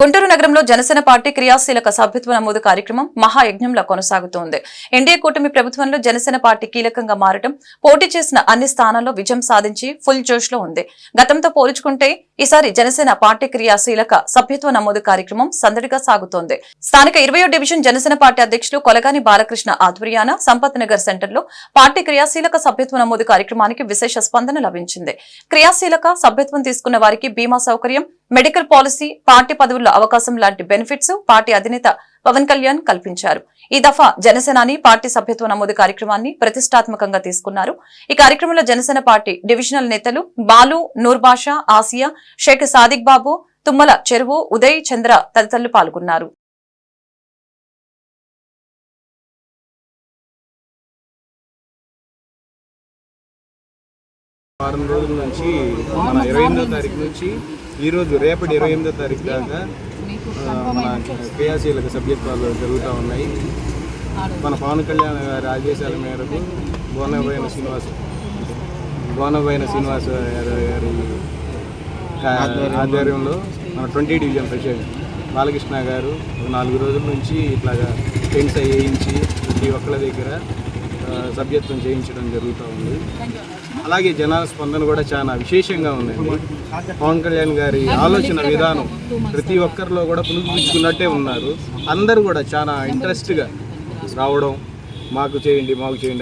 గుంటూరు నగరంలో జనసేన పార్టీ క్రియాశీలక సభ్యత్వ నమోదు కార్యక్రమం మహాయజ్ఞంలో కొనసాగుతోంది. ఎన్డీఏ కూటమి ప్రభుత్వంలో జనసేన పార్టీ కీలకంగా మారటం పోటీ చేసిన అన్ని స్థానాల్లో విజయం సాధించి ఫుల్ జోష్లో ఉంది. గతంతో పోల్చుకుంటే ఈసారి జనసేన పార్టీ క్రియాశీలక సభ్యత్వ నమోదు కార్యక్రమం సందడిగా సాగుతోంది. స్థానిక ఇరవయో డివిజన్ జనసేన పార్టీ అధ్యక్షులు కొలగాని బాలకృష్ణ ఆధ్వర్యాన సంపత్ నగర్ సెంటర్లో పార్టీ క్రియాశీలక సభ్యత్వ నమోదు కార్యక్రమానికి విశేష స్పందన లభించింది. క్రియాశీలక సభ్యత్వం తీసుకున్న వారికి బీమా సౌకర్యం మెడికల్ పాలసీ పార్టీ పదవుల్లో అవకాశం లాంటి బెనిఫిట్స్ పార్టీ అధినేత పవన్ కళ్యాణ్ కల్పించారు. ఈ దఫా జనసేనాని పార్టీ సభ్యత్వ నమోదు కార్యక్రమాన్ని ప్రతిష్టాత్మకంగా తీసుకున్నారు. ఈ కార్యక్రమంలో జనసేన పార్టీ డివిజనల్ నేతలు బాలు నూర్బాషా ఆసియా షేక్ సాదిక్ బాబు తుమ్మల చెరువు ఉదయ్ చంద్ర తదితరులు పాల్గొన్నారు. వారం రోజుల నుంచి మన ఇరవై ఎనిమిదో తారీఖు నుంచి ఈరోజు రేపటి ఇరవై ఎనిమిదో తారీఖు దాకా మన క్రియాశీలక సభ్యత్వాలు జరుగుతూ ఉన్నాయి. మన పవన్ కళ్యాణ్ గారి ఆదేశాల మేరకు బోనబోయిన శ్రీనివాస్ బోనబోయిన శ్రీనివాస్ గారి ఆధ్వర్యంలో మన ట్వంటీ డివిజన్ ప్రెసిడెంట్ బాలకృష్ణ గారు ఒక నాలుగు రోజుల నుంచి ఇట్లాగా టెంట్స్ వేయించి ప్రతి ఒక్కళ్ళ దగ్గర సభ్యత్వం చేయించడం జరుగుతూ ఉంది. అలాగే జనాల స్పందన కూడా చాలా విశేషంగా ఉందండి. పవన్ కళ్యాణ్ గారి ఆలోచన విధానం ప్రతి ఒక్కరిలో కూడా పులుపుచ్చుకున్నట్టే ఉన్నారు. అందరూ కూడా చాలా ఇంట్రెస్ట్గా రావడం మాకు చేయండి మాకు చేయండి